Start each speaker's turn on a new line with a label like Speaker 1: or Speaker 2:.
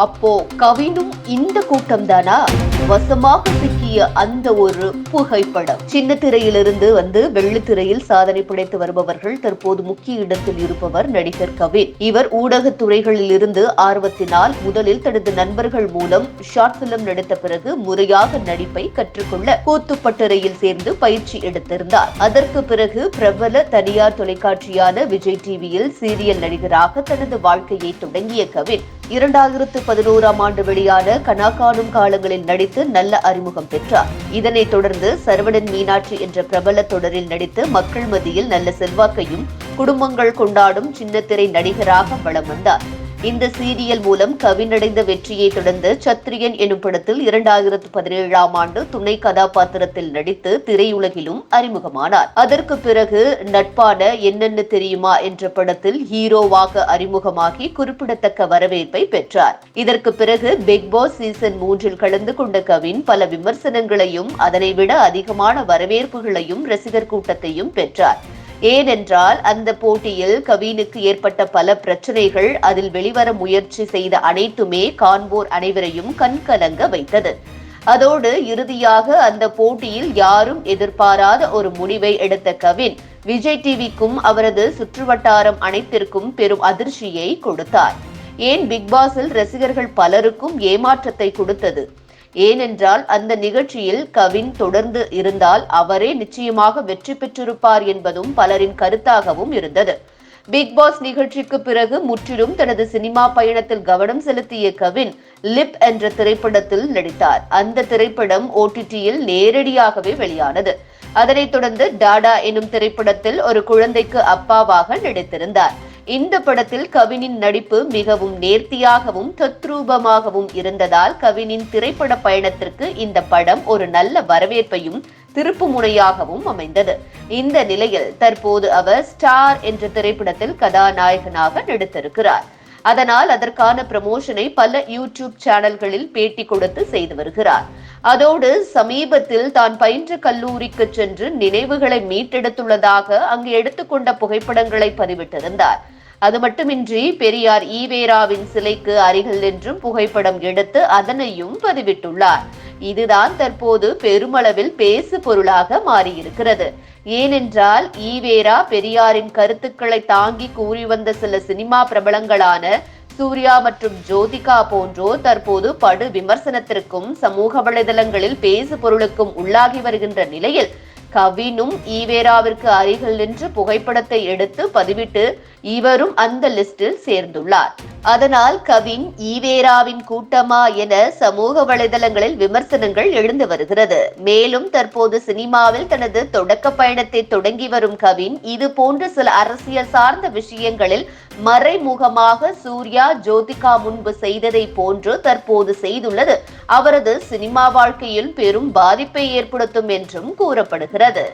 Speaker 1: அப்போ கவினும் இந்த கூட்டம் தானா வசமாக சிக்கிய அந்த ஒரு புகைப்படம். சின்ன திரையிலிருந்து வந்து வெள்ளித்திரையில் சாதனை படைத்து வருபவர்கள் தற்போது முக்கிய இடத்தில் இருப்பவர் நடிகர் கவின். இவர் ஊடகத்துறைகளில் இருந்து ஆர்வத்தினால் முதலில் தனது நண்பர்கள் மூலம் ஷார்ட் பிலிம் நடித்த பிறகு முறையாக நடிப்பை கற்றுக்கொள்ள கூத்துப்பட்டறையில் சேர்ந்து பயிற்சி எடுத்திருந்தார். அதற்கு பிறகு பிரபல தனியார் தொலைக்காட்சியான விஜய் டிவியில் சீரியல் நடிகராக தனது வாழ்க்கையை தொடங்கிய கவின். இரண்டாயிரத்து பதினோராம் ஆண்டு வெளியான கனா காணும் காலங்களில் நடித்து நல்ல அறிமுகம் பெற்றார். இதனைத் தொடர்ந்து சரவணன் மீனாட்சி என்ற பிரபல தொடரில் நடித்து மக்கள் மத்தியில் நல்ல செல்வாக்கையும் குடும்பங்கள் கொண்டாடும் சின்னத்திரை நடிகராக வலம் வந்தார். இந்த சீரியல் மூலம் கவினடைந்த வெற்றியை தொடர்ந்து சத்ரியன் எனும் படத்தில் இரண்டாயிரத்து பதினேழாம் ஆண்டு துணை கதாபாத்திரத்தில் நடித்து திரையுலகிலும் அறிமுகமானார். அதற்கு பிறகு நட்பான என்னென்ன தெரியுமா என்ற படத்தில் ஹீரோவாக அறிமுகமாகி குறிப்பிடத்தக்க வரவேற்பை பெற்றார். இதற்கு பிறகு பிக் பாஸ் சீசன் மூன்றில் கலந்து கொண்ட கவின் பல விமர்சனங்களையும் அதனை விட அதிகமான வரவேற்புகளையும் ரசிகர் கூட்டத்தையும் பெற்றார். ஏனென்றால் அந்த போட்டியில் கவினுக்கு ஏற்பட்ட பல பிரச்சனைகள் அதில் வெளிவர முயற்சி செய்த அனைத்துமே காண்போர் அனைவரையும் கண்கலங்க வைத்தது. அதோடு இறுதியாக அந்த போட்டியில் யாரும் எதிர்பாராத ஒரு முடிவை எடுத்த கவின் விஜய் டிவிக்கும் அவரது சுற்றுவட்டாரம் அனைத்திற்கும் பெரும் அதிர்ச்சியை கொடுத்தார். ஏன் பிக் பாஸில் ரசிகர்கள் பலருக்கும் ஏமாற்றத்தை கொடுத்தது? ஏனென்றால் அந்த நிகழ்ச்சியில் கவின் தொடர்ந்து இருந்தால் அவரே நிச்சயமாக வெற்றி பெற்றிருப்பார் என்பதும் பலரின் கருத்தாகவும் இருந்தது. பிக் பாஸ் நிகழ்ச்சிக்கு பிறகு முற்றிலும் தனது சினிமா பயணத்தில் கவனம் செலுத்திய கவின் லிப் என்ற திரைப்படத்தில் நடித்தார். அந்த திரைப்படம் ஓடிடியில் நேரடியாகவே வெளியானது. அதனைத் தொடர்ந்து டாடா எனும் திரைப்படத்தில் ஒரு குழந்தைக்கு அப்பாவாக நடித்திருந்தார். இந்த படத்தில் கவினின் நடிப்பு மிகவும் நேர்த்தியாகவும் தத்ரூபமாகவும் இருந்ததால் கவினின் திரைப்பட பயணத்திற்கு இந்த படம் ஒரு நல்ல வரவேற்பையும் திருப்புமுனையாகவும் அமைந்தது. இந்த நிலையில் தற்போது அவர் ஸ்டார் என்ற திரைப்படத்தில் கதாநாயகனாக நடித்திருக்கிறார். அதனால் அதற்கான ப்ரமோஷனை பல யூடியூப் சேனல்களில் பேட்டி கொடுத்து செய்து வருகிறார். அதோடு சமீபத்தில் தான் பயின்ற கல்லூரிக்கு சென்று நினைவுகளை மீட்டெடுத்துள்ளதாக அங்கு எடுத்துக்கொண்ட புகைப்படங்களை பதிவிட்டிருந்தார். அது மட்டுமின்றி பெரியார் ஈவேராவின் சிலைக்கு அருகில் நின்றும் புகைப்படம் எடுத்து அதனையும் பதிவிட்டுள்ளார். இதுதான் தற்போது பெருமளவில் பேசு பொருளாக மாறியிருக்கிறது. ஏனென்றால் ஈவேரா பெரியாரின் கருத்துக்களை தாங்கி கூறி வந்த சில சினிமா பிரபலங்களான சூர்யா மற்றும் ஜோதிகா போன்றோர் தற்போது படு விமர்சனத்திற்கும் சமூக வலைதளங்களில் பேசு பொருளுக்கும் உள்ளாகி வருகின்ற நிலையில் கவினும் ஈவேராவிற்கு அருகில் நின்று புகைப்படத்தை எடுத்து பதிவிட்டு இவரும் அந்த லிஸ்டில் சேர்ந்துள்ளார். அதனால் கவின் ஈவேராவின் கூட்டமா என சமூக வலைதளங்களில் விமர்சனங்கள் எழுந்து வருகிறது. மேலும் தற்போது சினிமாவில் தனது தொடக்க பயணத்தை தொடங்கி வரும் கவின் இது போன்ற சில அரசியல் சார்ந்த விஷயங்களில் மறைமுகமாக சூர்யா ஜோதிகா முன்பு செய்ததை போன்று தற்போது செய்துள்ளது. அவரது சினிமா வாழ்க்கையில் பெரும் பாதிப்பை ஏற்படுத்தும் என்றும் கூறப்படுகிறது.